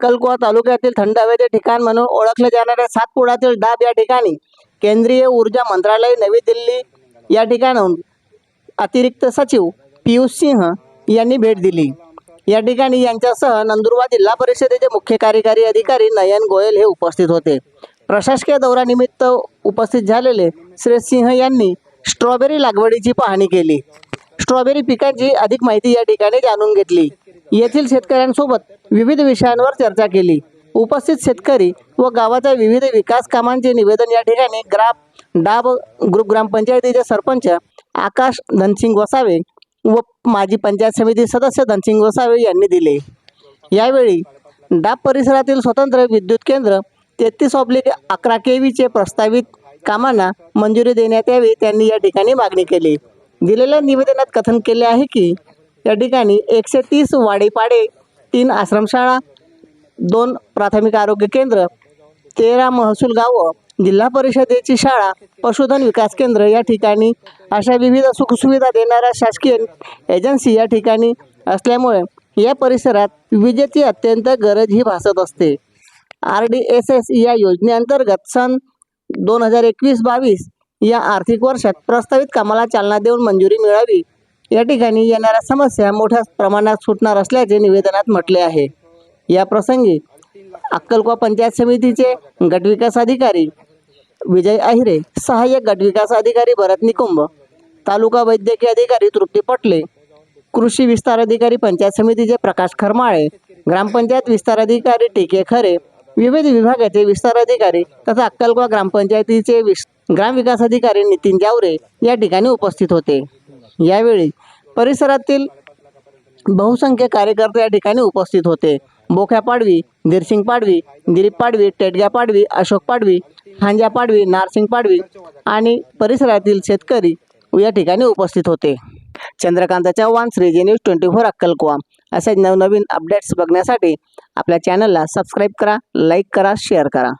अक्कलकुवा तालुक्यातील थंड हवेचे ठिकाण म्हणून ओळखले जाणाऱ्या सातपुडातील डाब या ठिकाणी केंद्रीय ऊर्जा मंत्रालय नवी दिल्ली या ठिकाणाहून अतिरिक्त सचिव पियुष सिंह यांनी भेट दिली. या ठिकाणी यांच्यासह नंदुरबार जिल्हा परिषदेचे मुख्य कार्यकारी अधिकारी नयन गोयल हे उपस्थित होते. प्रशासकीय दौऱ्यानिमित्त उपस्थित झालेले श्री सिंह यांनी स्ट्रॉबेरी लागवडीची पाहणी केली. स्ट्रॉबेरी पिकांची अधिक माहिती या ठिकाणी जाणून घेतली. येथील शेतकऱ्यांसोबत विविध विषयांवर चर्चा केली. उपस्थित शेतकरी व गावाच्या विविध विकास कामांचे निवेदन या ठिकाणी ग्राम डाब ग्रुप ग्रामपंचायतीचे सरपंच आकाश धनसिंग वसावे व माजी पंचायत समिती सदस्य धनसिंग वसावे यांनी दिले. यावेळी डाब परिसरातील स्वतंत्र विद्युत केंद्र तेहतीस ऑब्लिक अकरा के व्हीचे प्रस्तावित कामांना मंजुरी देण्यात यावी त्यांनी या ठिकाणी मागणी केली. दिलेल्या निवेदनात कथन केले आहे की या ठिकाणी एकशे तीस वाडेपाडे तीन आश्रमशाळा दोन प्राथमिक आरोग्य केंद्र तेरा महसूल गावं जिल्हा परिषदेची शाळा पशुधन विकास केंद्र या ठिकाणी अशा विविध सुखसुविधा देणाऱ्या शासकीय एजन्सी या ठिकाणी असल्यामुळे या परिसरात विजेची अत्यंत गरज ही भासत असते. आर डी एस एस या योजनेअंतर्गत सन दोन हजार एकवीस बावीस या आर्थिक वर्षात प्रस्तावित कामाला चालना देऊन मंजुरी मिळावी या ठिकाणी येणाऱ्या समस्या मोठ्या प्रमाणात सुटणार असल्याचे निवेदनात म्हटले आहे. या प्रसंगी अक्कलकोवा पंचायत समितीचे गटविकास अधिकारी विजय अहिरे सहाय्यक गटविकास अधिकारी भरत निकुंभ तालुका वैद्यकीय अधिकारी तृप्ती पटले कृषी विस्तार अधिकारी पंचायत समितीचे प्रकाश खरमाळे ग्रामपंचायत विस्तार अधिकारी टी के खरे विविध विभागाचे विस्तार अधिकारी तथा अक्कलकोवा ग्रामपंचायतीचे विस ग्रामविकास अधिकारी नितीन जावरे या ठिकाणी उपस्थित होते. यावेळी परिसरातील बहुसंख्य कार्यकर्ते या ठिकाणी उपस्थित होते. बोख्या पाडवी दिरसिंग पाडवी दिलीप पाडवी टेटग्या पाडवी अशोक पाडवी हांजा पाडवी नारसिंग पाडवी आणि परिसरातील शेतकरी या ठिकाणी उपस्थित होते. Chandrakant Chavan Shreeji news twenty four अक्कलकोवा. असे नवनवीन अपडेट्स बघण्यासाठी आपल्या चॅनलला सबस्क्राईब करा लाईक करा शेअर करा.